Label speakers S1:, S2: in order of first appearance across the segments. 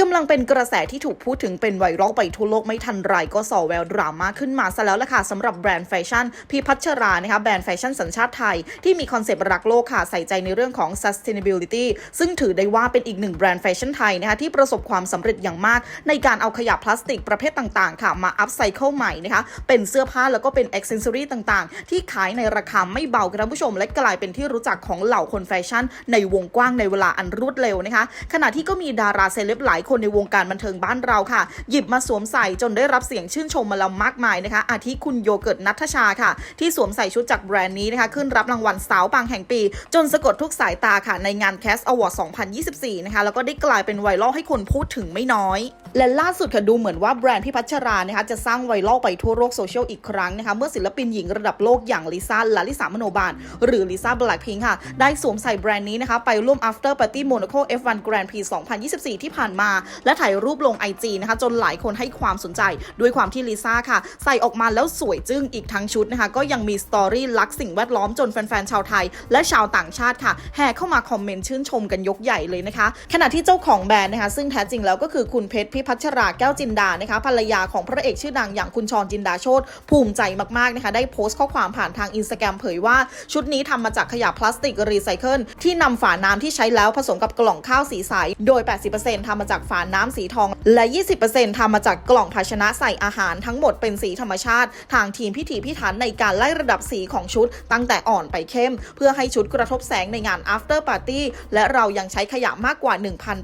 S1: กำลังเป็นกระแสที่ถูกพูดถึงเป็นไวรัลไปทั่วโลกไม่ทันไรก็ส่อแววดราม่าขึ้นมาซะแล้วล่ะค่ะสำหรับแบรนด์แฟชั่นพี่พัชรานะคะแบรนด์แฟชั่นสัญชาติไทย ที่มีคอนเซปต์รักโลกค่ะใส่ใจในเรื่องของ sustainability ซึ่งถือได้ว่าเป็นอีกหนึ่งแบรนด์แฟชั่นไทยนะคะที่ประสบความสำเร็จอย่างมาก ในการเอาขยะพลาสติกประเภทต่างๆ ค่ะมาอัพไซเคิลใหม่นะคะเป็นเสื้อผ้าแล้วก็เป็นอ็อกเซนซอรี่ต่างๆ ที่ขายในราคาไม่เบาค่ะท่านผู้ชม และกลายเป็นที่รู้จักของเหล่าคนแฟชั่น ในวงกว้างในเวลาอันรวดเร็วนะคะขณะที่ก็มีดาราเซเลบหลายคนในวงการบันเทิงบ้านเราค่ะ หยิบมาสวมใส่จนได้รับเสียงชื่นชมมาแล้วมากมายนะคะ อาทิคุณโยเกิร์ตนัทชาค่ะ ที่สวมใส่ชุดจากแบรนด์นี้นะคะ ขึ้นรับรางวัลสาวปังแห่งปี จนสะกดทุกสายตาค่ะ ในงาน Cast Award 2024 นะคะ แล้วก็ได้กลายเป็นไวรัลให้คนพูดถึงไม่น้อย และล่าสุดค่ะดูเหมือนว่าแบรนด์พี่พัชรานะคะจะสร้างไวรัลไปทั่วโลกโซเชียลอีกครั้งนะคะเมื่อศิลปินหญิงระดับโลกอย่างลิซ่าลาลิสามโนบาลหรือลิซ่าแบล็คพิงค่ะได้สวมใส่แบรนด์นี้นะคะไปร่วม after party Monaco F1 Grand Prix 2024 ที่ผ่านมาและถ่ายรูปลง IG นะคะ จนหลายคนให้ความสนใจด้วยความที่ลิซ่าค่ะ ใส่ออกมาแล้วสวยจึ้งอีกทั้งชุดนะคะ ก็ยังมีสตอรี่รักสิ่งแวดล้อมจนแฟนๆ ชาวไทย และชาวต่างชาติค่ะ แห่เข้ามาคอมเมนต์ชื่นชมกันยกใหญ่เลยนะคะ ขณะที่เจ้าของแบรนด์นะคะ ซึ่งแท้จริงแล้วก็คือคุณเพชรพิพัชราแก้วจินดานะคะภรรยาของพระเอกชื่อดังอย่างคุณชรจินดาโชตภูมิใจมากๆนะคะได้โพสต์ข้อความผ่านทางอินสตาแกรมเผยว่าชุดนี้ทำมาจากขยะพลาสติกรีไซเคิลที่นำฝาน้ำที่ใช้แล้วผสมกับกล่องข้าวสีใสโดย 80%ทำมาจากฝาน้ำสีทอง และ 20%ทำมาจากกล่องภาชนะใส่อาหารทั้งหมดเป็นสีธรรมชาติ ทางทีมพิถีพิถันในการไล่ระดับสีของชุด ตั้งแต่อ่อนไปเข้ม เพื่อให้ชุดกระทบแสงในงาน after party และเรายังใช้ขยะมากกว่า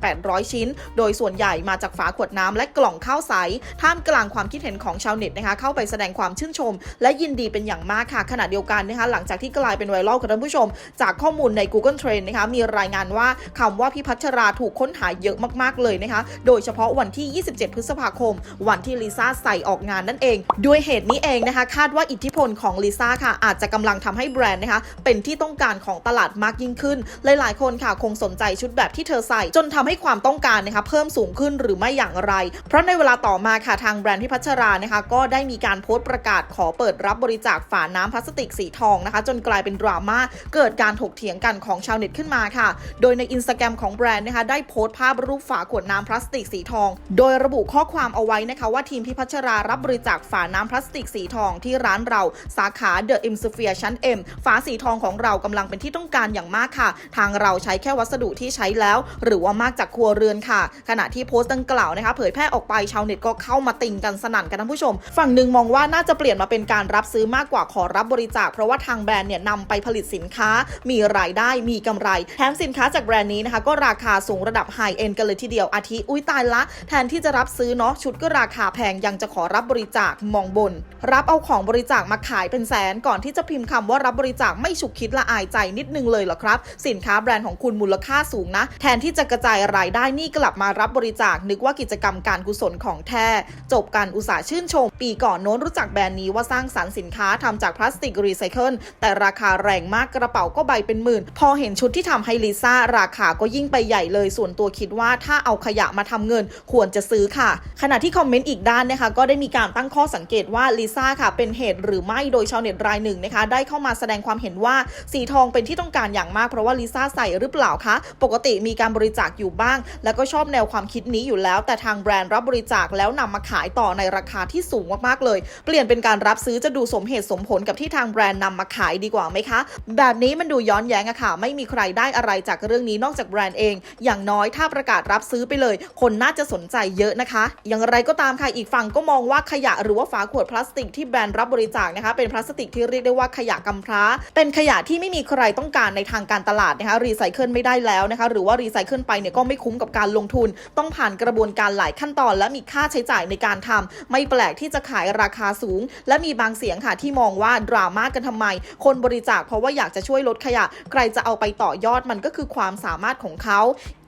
S1: 1,800 ชิ้น โดยส่วนใหญ่มาจากฝาขวดน้ำและกล่องข้าวใส ท่ามกลางความคิดเห็นของชาวเน็ตนะคะเข้าไปแสดงความชื่นชม และยินดีเป็นอย่างมากค่ะขณะเดียวกันนะคะหลังจากที่กลายเป็นไวรัลค่ะท่านผู้ชม จากข้อมูลใน Google Trend นะคะมีรายงานว่าคำว่าพี่พัชราถูกค้นหาเยอะมากๆเลยนะคะโดยเฉพาะวันที่ 27 พฤษภาคม วันที่ลิซ่าใส่ออกงานนั่นเอง ด้วยเหตุนี้เองนะคะ คาดว่าอิทธิพลของลิซ่าค่ะ อาจจะกำลังทำให้แบรนด์นะคะ เป็นที่ต้องการของตลาดมากยิ่งขึ้น หลาย ๆ คนค่ะคงสนใจชุดแบบที่เธอใส่ จนทำให้ความต้องการนะคะ เพิ่มสูงขึ้นหรือไม่อย่างไร เพราะในเวลาต่อมาค่ะทางแบรนด์พี่พัชรานะคะ ก็ได้มีการโพสต์ประกาศขอเปิดรับบริจาคฝาน้ำพลาสติกสีทองนะคะ จนกลายเป็นดราม่าเกิดการถกเถียงกันของชาวเน็ตขึ้นมาค่ะ โดยในอินสตาแกรมของแบรนด์นะคะได้โพสต์ภาพรูปฝาขวดน้ำพลาสติกสีทอง โดยระบุข้อความเอาไว้นะคะว่าทีมพี่พัชรารับบริจาคฝาน้ำพลาสติกสีทองที่ร้านเราสาขาเดอะอิมสเฟียชั้น M ฝาสีทองของเรากำลังเป็นที่ต้องการอย่างมากค่ะ ทางเราใช้แค่วัสดุที่ใช้แล้ว หรือว่ามากจากครัวเรือนค่ะ ขณะที่โพสต์ดังกล่าวนะคะเผยแพร่ออกไปชาวเน็ตก็เข้ามาติงกันสนั่นกันท่านผู้ชม ฝั่งหนึ่งมองว่าน่าจะเปลี่ยนมาเป็นการรับซื้อมากกว่าขอรับบริจาค เพราะว่าทางแบรนด์เนี่ยนำไปผลิตสินค้า มีรายได้มีกำไร แถมสินค้าจากแบรนด์นี้นะคะก็ราคาสูงระดับไฮเอ็นกันเลยทีเดียวอาทอุ้ยตายละ แทนที่จะรับซื้อเนาะชุดก็ราคาแพงยังจะขอรับบริจาคมองบน รับเอาของบริจาคมาขายเป็นแสนก่อนที่จะพิมพ์คำว่ารับบริจาคไม่ฉุกคิดละอายใจนิดนึงเลยเหรอครับ สินค้าแบรนด์ของคุณมูลค่าสูงนะ แทนที่จะกระจายรายได้นี่กลับมารับบริจาคนึกว่ากิจกรรมการกุศลของแท้จบการอุตสาห์ชื่นชม ปีก่อนโน้นรู้จักแบรนด์นี้ว่าสร้างสรรค์สินค้าทำจากพลาสติกรีไซเคิลแต่ราคาแรงมากกระเป๋าก็ใบเป็นหมื่น พอเห็นชุดที่ทำให้ลิซ่าราคาก็ยิ่งไปใหญ่เลยส่วนตัวคิดว่าถ้าเอาขยะมาทำเงินควรจะซื้อค่ะ ขณะที่คอมเมนต์อีกด้านนะคะก็ได้มีการตั้งข้อสังเกตว่าลิซ่าค่ะเป็นเหตุหรือไม่โดยชาวเน็ตรายหนึ่งนะคะได้เข้ามาแสดงความเห็นว่าสีทองเป็นที่ต้องการอย่างมากเพราะว่าลิซ่าใส่หรือเปล่าคะ ปกติมีการบริจาคอยู่บ้าง แล้วก็ชอบแนวความคิดนี้อยู่แล้ว แต่ทางแบรนด์รับบริจาคแล้วนำมาขายต่อในราคาที่สูงมากๆเลย เปลี่ยนเป็นการรับซื้อจะดูสมเหตุสมผลกับที่ทางแบรนด์นำมาขายดีกว่าไหมคะ แบบนี้มันดูย้อนแย้งอะค่ะ ไม่มีใครได้อะไรจากเรื่องนี้นอกจากแบรนด์เอง อย่างน้อยถ้าประกาศรับซื้อไปเลย คนน่าจะสนใจเยอะนะคะ อย่างไรก็ตามค่ะอีกฝั่งก็มองว่าขยะหรือว่าฝาขวดพลาสติกที่แบรนด์รับบริจาคนะคะเป็นพลาสติกที่เรียกได้ว่าขยะกำพร้า เป็นขยะที่ไม่มีใครต้องการในทางการตลาดนะคะรีไซเคิลไม่ได้แล้วนะคะหรือว่ารีไซเคิลไปเนี่ยก็ไม่คุ้มกับการลงทุน ต้องผ่านกระบวนการหลายขั้นตอน และมีค่าใช้จ่ายในการทำไม่แปลกที่จะขายราคาสูง และมีบางเสียงค่ะที่มองว่าดราม่ากันทำไม คนบริจาคเพราะว่าอยากจะช่วยลดขยะ ใครจะเอาไปต่อยอดมันก็คือความสามารถของเขา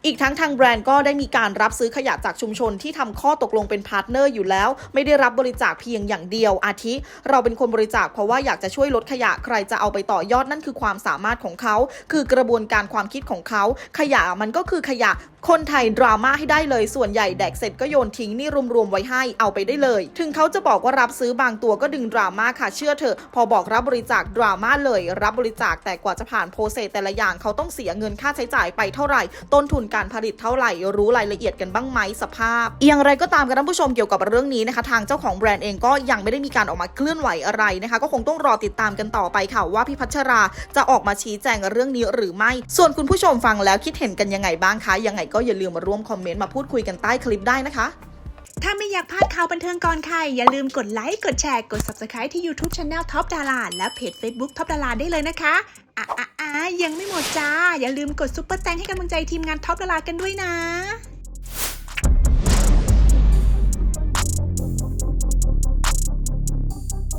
S1: อีกทั้งทางแบรนด์ก็ได้มีการรับซื้อขยะจากชุมชนที่ทำข้อตกลงเป็นพาร์ทเนอร์อยู่แล้ว ไม่ได้รับบริจาคเพียงอย่างเดียว อาทิ เราเป็นคนบริจาคเพราะว่าอยากจะช่วยลดขยะใครจะเอาไปต่อยอดนั่นคือความสามารถของเขา คือกระบวนการความคิดของเขา ขยะมันก็คือขยะ คนไทยดราม่าให้ได้เลย ส่วนใหญ่แดกเสร็จก็โยนทิ้งนี่รวมๆไว้ให้เอาไปได้เลย ถึงเขาจะบอกว่ารับซื้อบางตัวก็ดึงดราม่าค่ะเชื่อเถอะ พอบอกรับบริจาคดราม่าเลย รับบริจาคแต่กว่าจะผ่านโปรเซสแต่ละอย่างเขาต้องเสียเงินค่าใช้จ่ายไปเท่าไหร่ ต้นทุนการผลิตเท่าไหร่ รู้รายละเอียดกันบ้างไหมสภาพอย่างไรก็ตามกันท่านผู้ชมเกี่ยวกับเรื่องนี้นะคะทางเจ้าของแบรนด์เองก็ยังไม่ได้มีการออกมาเคลื่อนไหวอะไรนะคะ ก็คงต้องรอติดตามกันต่อไปค่ะว่าพี่พัชราจะออกมาชี้แจงเรื่องนี้หรือไม่ ส่วนคุณผู้ชมฟังแล้วคิดเห็นกันยังไงบ้างคะยังไงก็อย่าลืมมาร่วมคอมเมนต์มาพูดคุยกันใต้คลิปได้นะคะ
S2: ถ้าไม่อยากพลาดข่าวบันเทิงก่อนใคร อย่าลืมกดไลค์ กดแชร์ กด Subscribe ที่ YouTube Channel Top ดาราและเพจ Facebook Top ดาราได้เลยนะคะอะอะอะยังไม่หมดจ้า อย่าลืมกดซุปเปอร์แตงให้กำลังใจทีมงาน Top ดารากันด้วยนะ